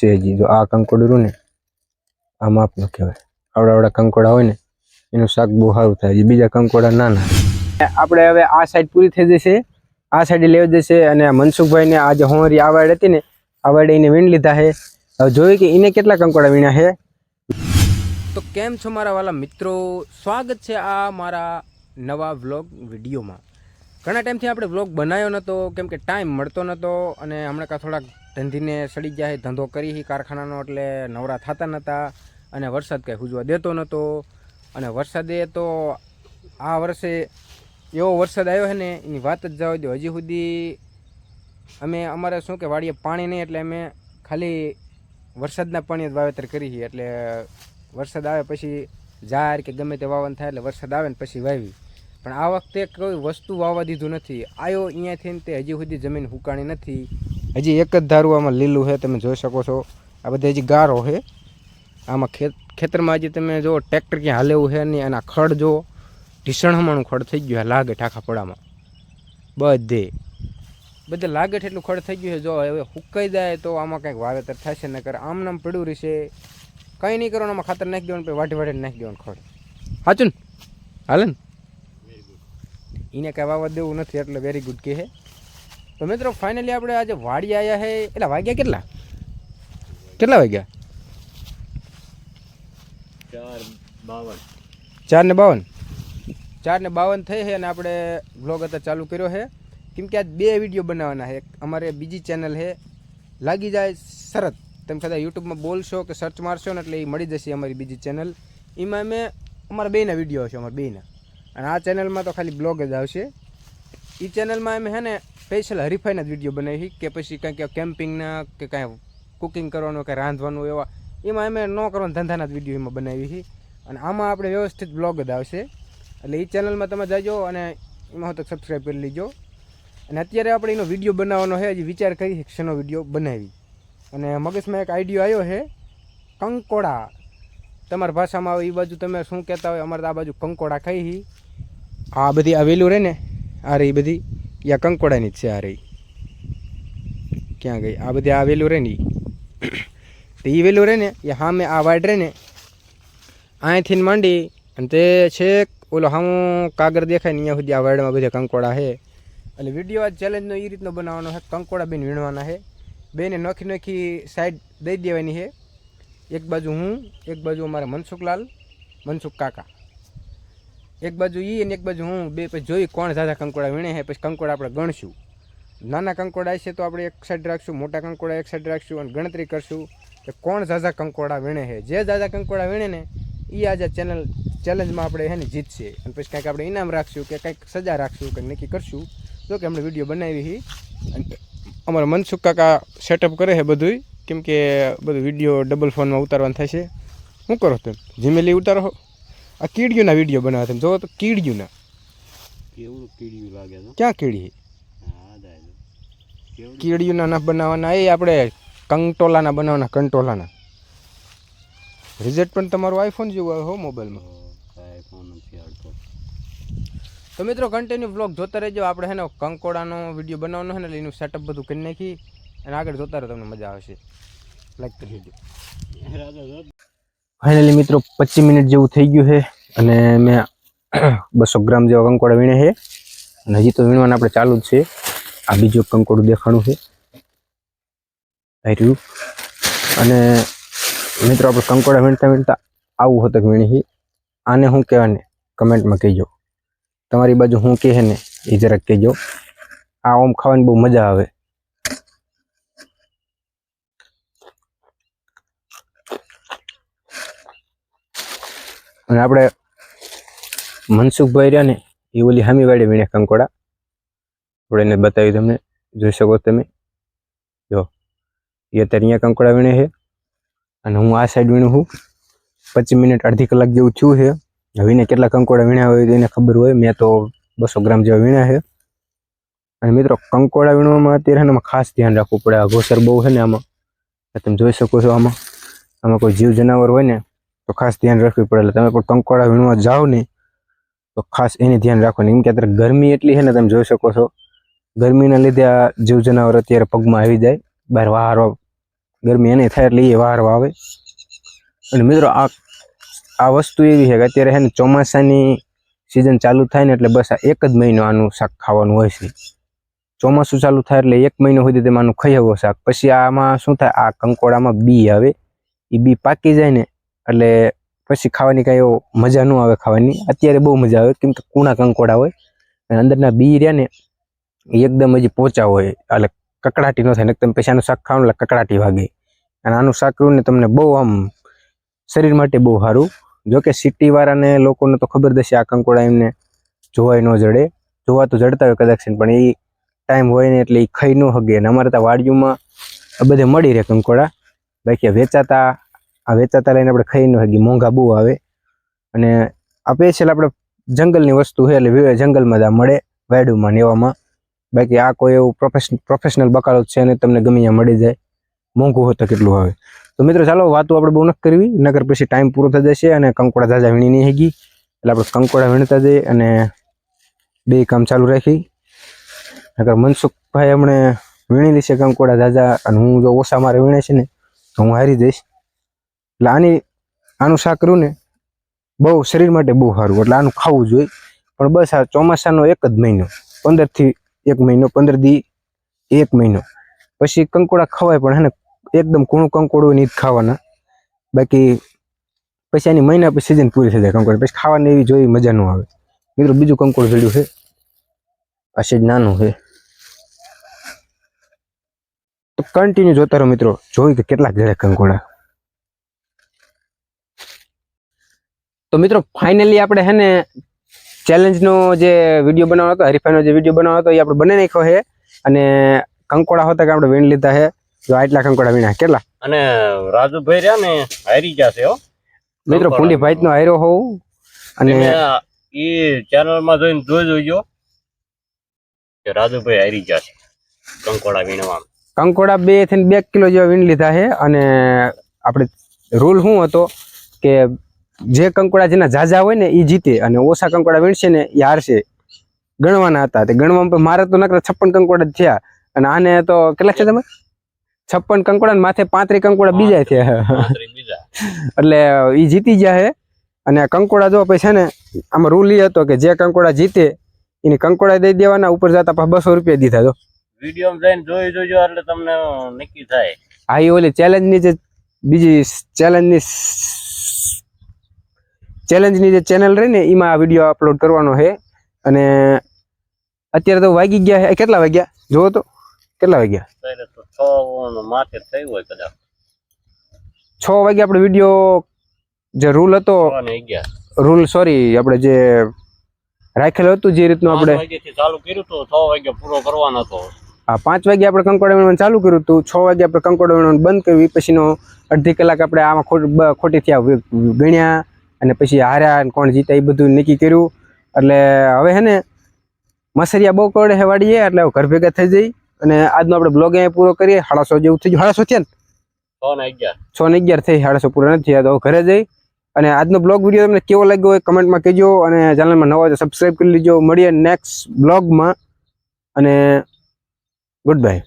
છે હજી જો આ કંકોડ રહ્યું ને, આ માપનું કહેવાય. આવડા આવડા કંકોડા હોય ને, એનું શાક બહુ સારું થાય. છે બીજા કંકોડા નાના. આપણે હવે આ સાઈડ પૂરી થઈ જશે. આ સાઈડ લેવા જશે અને મનસુખભાઈને આજે હોંરી આ વાડ હતી ને આ એને વીણ લીધા છે. હવે જોયું કે એને કેટલા કંકોડા વીણ્યા છે? તો કેમ છો મારા વાલા મિત્રો? સ્વાગત છે આ મારા નવા વ્લોગ વિડીયોમાં. ઘણા ટાઈમથી આપણે વ્લોગ બનાવ્યો નહોતો કેમ કે ટાઈમ મળતો નહોતો અને હમણાં કાં થોડાક ધંધીને સડી જાય ધંધો કરી હી કારખાનાનો, એટલે નવરા થતા નહોતા અને વરસાદ કંઈ હુજવા દેતો નહોતો અને વરસાદે તો આ વર્ષે એવો વરસાદ આવ્યો છે ને, એની વાત જ જવા દો હજી સુધી અમે અમારે શું કે, વાડીએ પાણી નહીં, એટલે અમે ખાલી વરસાદના પાણી જ વાવેતર કરી છીએ એટલે વરસાદ આવે પછી ઝાર કે ગમે તે વાવન થાય, એટલે વરસાદ આવે ને પછી વાવી. પણ આ વખતે કોઈ વસ્તુ વાવવા દીધું નથી. આવ્યો અહીંયાથી થઈને તે હજી સુધી જમીન હુકાણી નથી. હજી એક જ ધારું આમાં લીલું છે તમે જોઈ શકો છો. આ બધે હજી ગારો છે. આમાં ખેત ખેતરમાં હજી તમે જો ટ્રેક્ટર ક્યાં હાલેવું છે નહીં. અને ખડ જો ઢીસણહમણું ખડ થઈ ગયું હા લાગે ઠાખા પડામાં. બધે. બધે લાગે એટલું ખડ થઈ ગયું છે. જો હવે હુકાઈ જાય તો આમાં કંઈક વાવેતર થશે નકર આમ નામ પડ્યું રહેશે. કંઈ નહીં કરવાનું આમાં ખાતર નાખી દેવાનું પછી વાટી વાટી નાખી દેવાનું ખડ. સાચું ને? હાલે ને? એને કાંઈ વાવવા દેવું નથી એટલે વેરી ગુડ કે છે તો મિત્રો ફાઇનલી આપણે આજે વાડી આવ્યા છે એટલે વાગ્યા કેટલા? કેટલા વાગ્યા? ચાર બાવન. ચાર ને બાવન? ચાર ને બાવન થઈ છે અને આપણે બ્લોગ અત્યારે ચાલુ કર્યો છે કેમ કે આજ બે વીડિયો બનાવવાના છે અમારે બીજી ચેનલ છે લાગી જાય શરત તમે કદાચ યુટ્યુબમાં બોલશો કે સર્ચ મારશો ને એટલે એ મળી જશે અમારી બીજી ચેનલ એમાં અમે અમારા બેના વીડિયો હશે અમારા બેના અને આ ચેનલમાં તો ખાલી બ્લોગ જ આવશે. એ ચેનલમાં અમે હે ને સ્પેશિયલ હરીફાઈના જ વીડિયો બનાવી કે પછી કાંઈક કેમ્પિંગના કે કાંઈ કુકિંગ કરવાનું કે રાંધવાનું એવા. એમાં અમે ન કરવાના ધંધાના જ વીડિયો એમાં બનાવી છે અને આમાં આપણે વ્યવસ્થિત બ્લોગ જ આવશે. એટલે એ ચેનલમાં તમે જજો અને એમાં હું તો સબસ્ક્રાઈબ કરી લીજો. અને અત્યારે આપણે એનો વીડિયો બનાવવાનો છે હજી વિચાર કરી શિક્ષણનો વીડિયો બનાવી. અને મગજમાં એક આઈડિયો આવ્યો છે કંકોડા. તમારી ભાષામાં આવે એ બાજુ તમે શું કહેતા હોય અમારે આ બાજુ કંકોડા ખાઈ આ બધી આ વેલું રહે ને આ રહી બધી, યા કંકોડાની જ છે આ રહી ક્યાં ગઈ? આ બધી આ વેલું રહે ને. તો એ વેલું રહે ને એ સામે આ વાડ રહે ને અહીંથી માંડી, અને તે છેક ઓલો હામું કાગર દેખાય ને અહીંયા સુધી આ વાડમાં બધા કંકોડા છે એટલે વીડિયો આ ચેલેન્જનો એ રીતનો બનાવવાનો છે કંકોડા બેન વીણવાના છે બેને નોખી નોખી સાઈડ દઈ દેવાની છે એક બાજુ હું, એક બાજુ અમારા મનસુખલાલ, મનસુખ કાકા. એક બાજુ એ અને એક બાજુ હું, બે પછી જોઈ કોણ ઝાઝા કંકોડા વીણે છે, પછી કંકોડા આપણે ગણશું. નાના કંકોડા છે તો આપણે એક સાઈડ રાખશું, મોટા કંકોડા એક સાઈડ રાખશું અને ગણતરી કરશું કે કોણ ઝાઝા કંકોડા વીણે છે. જે ઝાઝા કંકોડા વીણે ને એ આજે ચેનલ ચેલેન્જમાં આપણે એને જીતશે. અને પછી કાંઈક આપણે ઇનામ રાખશું કે કંઈક સજા રાખશું કંઈક નક્કી કરશું. જો કે આપણે વીડિયો બનાવી અને અમારા મનસુખ કાકા સેટઅપ કરે છે બધુંય. કેમ કે બધું વીડિયો ડબલ ફોનમાં ઉતારવાનું છે શું કરો તમે? જીમેલી ઉતારો? આ કીડીઓના વીડિયો બનાવે તમે જોવો તો કીડીઓના કેવું કીડીયું લાગે છે? ક્યાં કીડી કીડિયુંના ના બનાવવાના એ આપણે કંટોલાના બનાવવાના કંટોલાના. રિઝલ્ટ પણ તમારું આઈફોન જેવું આવે હો મોબાઈલમાં તો. મિત્રો કન્ટિન્યુ બ્લોગ જોતા રહેજો. આપણે હેને કંકોડાનો વીડિયો બનાવવાનો છે ને એટલે એનું સેટઅપ બધું કરી નાખી. અને આગળ જોતા રહો તમને મજા આવશે. લાઈક કરી દેજો ફાઇનલી મિત્રો, પચીસ મિનિટ જેવું થઈ ગયું છે અને મેં બસો ગ્રામ જેવા કંકોડા વીણે છે. અને હજી તો વીણવાના આપણે ચાલુ જ છે. આ બીજું કંકોડું દેખાણું છે. રહ્યું. અને મિત્રો, આપણે કંકોડા વીણતા વીણતા આવું હોતક વીણી છે. આને શું કહેવાને કમેન્ટમાં કહેજો. તમારી બાજુ શું કહે ને? એ જરાક કહેજો. આ ઓમ ખાવાની બહુ મજા આવે. અને આપણે મનસુખભાઈ રહ્યા ને, એ ઓલી હામીવાડી વીણે કંકોડા. આપણે એને બતાવી તમને, જોઈ શકો તમે. જો, એ અત્યારે અહીંયા કંકોડા વીણે છે. અને હું આ સાઈડ વીણું છું. પચીસ મિનિટ અડધી કલાક જેવું થયું છે. હવે કેટલા કંકોડા વીણ્યા હોય એને ખબર હોય. મેં તો બસો ગ્રામ જેવા વીણ્યા છે. અને મિત્રો, કંકોડા વીણવામાં અત્યારે એમાં ખાસ ધ્યાન રાખવું પડે. આ ઘોસર બહુ છે ને આમાં. તમે જોઈ શકો છો આમાં. આમાં કોઈ જીવ જનાવર હોય ને તો ખાસ ધ્યાન રાખવું પડે. તમે પણ કંકોડા વીણવા જાઓ ને, તો ખાસ એને ધ્યાન રાખવાનું. કેમ કે અત્યારે ગરમી એટલી છે ને, તમે જોઈ શકો છો. ગરમીના લીધે આ જીવ જનાવર અત્યારે પગમાં આવી જાય. બહાર વારો ગરમી એને થાય એટલે એ વાર આવે. અને મિત્રો, આ આ વસ્તુ એવી છે કે અત્યારે છે ને, ચોમાસાની સિઝન ચાલુ થાય ને, એટલે બસ આ એક જ મહિનો આનું શાક ખાવાનું હોય છે. ચોમાસું ચાલુ થાય એટલે એક મહિનો સુધી તેમાં આનું ખાઈ આવો શાક. પછી આમાં શું થાય? આ કંકોડામાં બી આવે. એ બી પાકી જાય ને એટલે પછી ખાવાની કાંઈ એવો મજા ન આવે ખાવાની. અત્યારે બહુ મજા આવે, કેમ કે કૂણા કંકોડા હોય અને અંદરના બી રહ્યા ને એકદમ હજી પોચા હોય. એટલે કકડાટી ન થાય તમે પછી આનું શાક ખાવાનું એટલે કકડાટી વાગે. અને આનું શાક ને તમને બહુ આમ શરીર માટે બહુ સારું. જોકે સિટીવાળાને લોકોને તો ખબર થશે આ કંકોડા એમને જોવાય ન જડે. જોવા તો જડતા હોય કદાચ, પણ એ ટાઈમ હોય ને એટલે એ ખાઈ ન હગે અને અમારે ત્યાં વાડીઓમાં બધે મળી રહે કંકોડા. બાકી વેચાતા આ વેચાતા લઈને આપણે ખાઈ ન શકીએ મોંઘા બહુ આવે. અને આ સ્પેશિયલ આપણે જંગલની વસ્તુ છે, એટલે જંગલમાં જ મળે, વાયડુમાં ને એવામાં. બાકી આ કોઈ એવું પ્રોફેશન પ્રોફેશનલ બકાલો છે અને તમને ગમે ત્યાં મળી જાય. મોંઘું હોય તો કેટલું આવે. તો મિત્રો ચાલો, વાતો આપણે બહુ નથી કરવી. નકર પછી ટાઈમ પૂરો થઈ જશે અને કંકોડા ઝાઝા વીણી નહીં હેગી. એટલે આપણે કંકોડા વીણતા જઈએ અને બે કામ ચાલુ રાખી. નકર મનસુખભાઈ હમણે વીણી લેશે કંકોડા ઝાઝા, અને હું જો ઓછા મારે વીણે છે ને, તો હું હારી જઈશ. એટલે આની, આનું રહ્યું ને બહુ શરીર માટે બહુ સારું. એટલે આનું ખાવું જોઈએ. પણ બસ આ ચોમાસાનો એક જ મહિનો. પંદરથી એક મહિનો, પંદર દી એક મહિનો. પછી કંકોડા ખવાય પણ હેને એકદમ કૂણું કંકોડું નહીં ખાવાના. બાકી પછી એની મહિના પછી સિઝન પૂરી થઈ જાય કંકોડા. પછી ખાવાની એવી જોઈ મજા ન આવે. મિત્રો, બીજું કંકોડ જડ્યું છે. આ સેજ નાનું છે. તો કન્ટિન્યુ જોતા રહો મિત્રો. જોઈ કે કેટલાક જડે કંકોડા. તો મિત્રો ફાઇનલી આપણે હે ને ચેલેન્જનો જે વીડિયો બનાવવાનો હતો હરીફાઈનો જે વીડિયો બનાવવાનો હતો એ આપણે બને નાખ્યો છે. અને કંકોડા હોતા કે આપણે વીણ લીધા છે. જો આટલા કંકોડા વીણા કેટલા? અને રાજુભાઈ રહ્યા ને હારી ગયા હો. મિત્રો પુંડીભાઈ નો હાર્યો હોઉં. અને એ ચેનલમાં જોઈને જોઈ જોઈજો કે રાજુભાઈ હારી ગયા છે કંકોડા વીણવા કંકોડા બેથી બે કિલો જેવા વીણ લીધા છે. અને આપણે રૂલ શું હતો કે જે કંકોડા જેના ઝાઝા હોય ને એ જીતે અને ઓછા કંકોડા વીણશે ને એ હારશે. ગણવાના હતા. તે ગણવામાં મારે તો નકરા છપ્પન કંકોડા થયા. અને આને તો કેટલા છે તમે? છપ્પન કંકોડા માથે પાંત્રી કંકોડા બીજા થયા. એટલે એ જીતી ગયા છે અને કંકોડા જો પછી છે ને આમાં રૂલ એ હતો કે જે કંકોડા જીતે એની કંકોડા દઈ દેવાના ઉપર જતા પાછા બસો રૂપિયા દીધા જો. વીડિયો જઈને જોઈ જોજો એટલે તમને નક્કી થાય. હા એ ઓલી ચેલેન્જની જે બીજી ચેલેન્જની ચેલેન્જની જે ચેનલ રહી ને એમાં આ વીડિયો અપલોડ કરવાનો છે. અને અત્યારે તો વાગી ગયા છે. કેટલા વાગ્યા? જુઓ તો. કેટલા વાગ્યા? છ વાગે આપણે વીડિયો જે રૂલ હતો રૂલ સોરી આપણે જે રાખેલું હતું જે રીતનું આપણે ચાલુ કર્યું હતું છ વાગે પૂરો કરવાનો હતો. આ પાંચ વાગે આપણે કંકોડા વીણવાનું ચાલુ કર્યું હતું. છ વાગે આપણે કંકોડા વીણવાનું બંધ કર્યું. પછીનો અડધી કલાક આપણે આમાં ખોટ ખોટી થયા ગણ્યા અને પછી હાર્યા કોણ જીતા એ બધું નક્કી કર્યું. એટલે હવે હે ને મસરિયા બહુ કરડે હે એટલે ઘર ભેગા થઈ જઈ. અને આજનો આપણે બ્લોગ અહીંયા પૂરો કરીએ. સાડાસો જેવું થઈ ગયું. સાડાસો થયા ને? છ ને અગિયાર. છ ને અગિયાર થઈ સાડાસો પૂરા નથી થયા. તો ઘરે જઈ. અને આજનો બ્લોગ વીડિયો તમને કેવો લાગ્યો હોય કમેન્ટમાં કહેજો. અને ચેનલમાં નવા તો સબસ્ક્રાઈબ કરી લેજો. મળીએ નેક્સ્ટ બ્લોગમાં અને ગુડ બાય